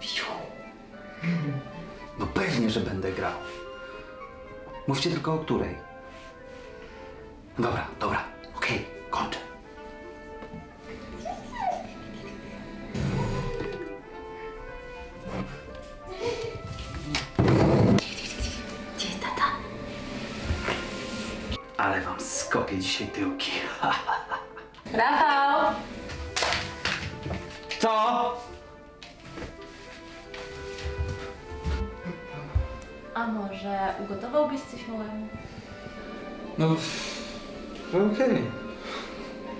Piu. No pewnie, że będę grał. Mówcie tylko o której. Dobra, dobra, okej, kończę. Gdzie jest tata? Ale wam skopię dzisiaj tyłki. Rafał! Co? A może ugotowałbyś coś małemu? No, okej.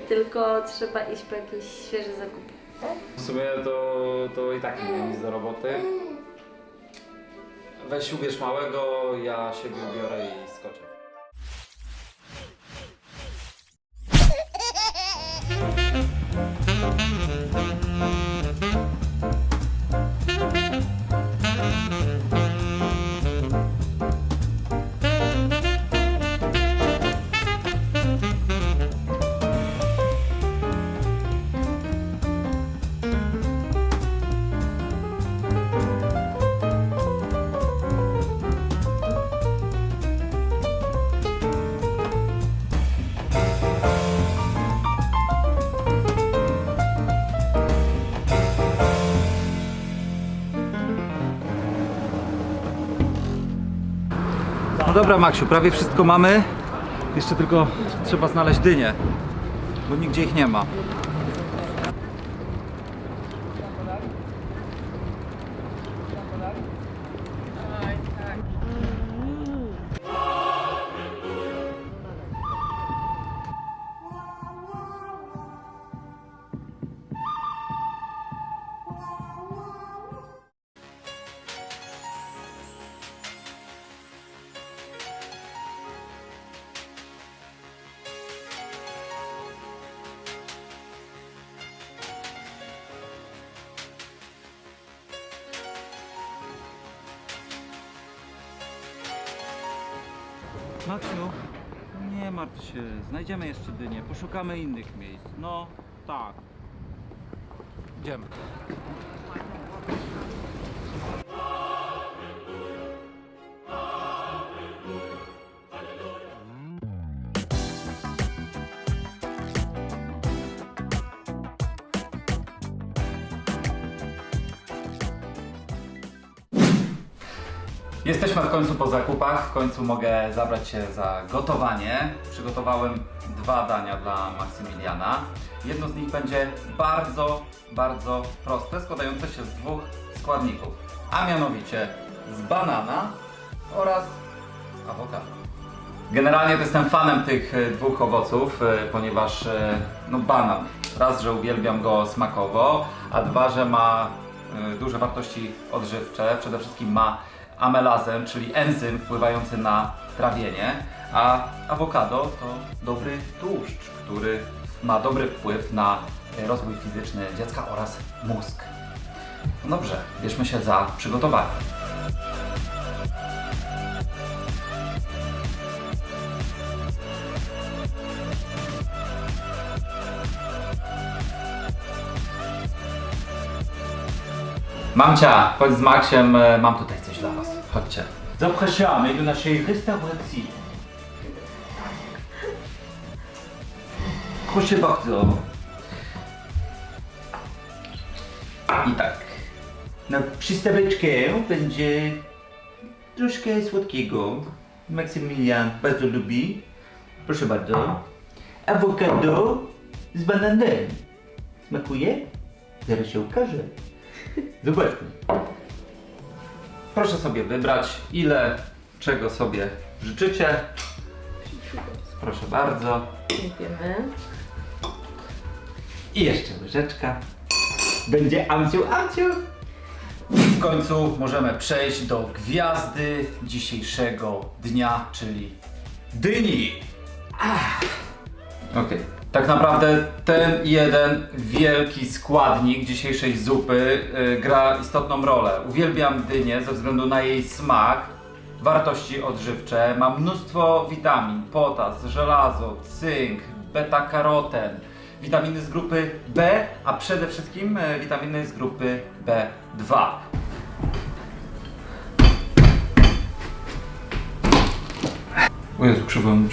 Tylko trzeba iść po jakieś świeże zakupy. W sumie to, to i tak nie mam nic do roboty. Weź ubierz małego, ja siebie ubiorę i skoczę. No dobra, Maksiu, prawie wszystko mamy. Jeszcze tylko trzeba znaleźć dynię, bo nigdzie ich nie ma. Maksiu, nie martw się, znajdziemy jeszcze dynię, poszukamy innych miejsc. No, tak. Idziemy. Jesteśmy w końcu po zakupach, w końcu mogę zabrać się za gotowanie. Przygotowałem dwa dania dla Maksymiliana. Jedno z nich będzie bardzo, bardzo proste, składające się z dwóch składników, a mianowicie z banana oraz awokado. Generalnie to jestem fanem tych e, dwóch owoców, e, ponieważ e, no banan, raz, że uwielbiam go smakowo, a dwa, że ma duże wartości odżywcze. Przede wszystkim ma amelazę, czyli enzym wpływający na trawienie, a awokado to dobry tłuszcz, który ma dobry wpływ na e, rozwój fizyczny dziecka oraz mózg. No Dobrze, bierzmy się za przygotowanie. Mamcia, chodź z Maksiem, e, mam tutaj. Chodźcie. Zapraszamy do naszej restauracji. Proszę bardzo. I tak. Na przystaweczkę będzie troszkę słodkiego. Maksymilian bardzo lubi. Proszę bardzo. Awokado z bananem. Smakuje? Zaraz się ukaże. Zobaczmy. Proszę sobie wybrać, ile czego sobie życzycie. Proszę bardzo. Dziękujemy. I jeszcze łyżeczka. Będzie amciu, amciu. W końcu możemy przejść do gwiazdy dzisiejszego dnia, czyli dyni. Ah. Okej. Tak naprawdę ten jeden wielki składnik dzisiejszej zupy y, gra istotną rolę. Uwielbiam dynię ze względu na jej smak, wartości odżywcze. Ma mnóstwo witamin, potas, żelazo, cynk, beta-karoten, witaminy z grupy B, a przede wszystkim e, witaminy z grupy B2. O Jezu, krzywo mi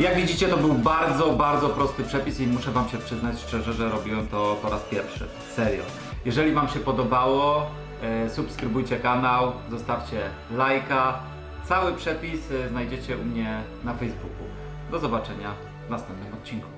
Jak widzicie, to był bardzo, bardzo prosty przepis i muszę Wam się przyznać szczerze, że robiłem to po raz pierwszy. Serio. Jeżeli Wam się podobało, e, subskrybujcie kanał, zostawcie lajka. Cały przepis e, znajdziecie u mnie na Facebooku. Do zobaczenia w następnym odcinku.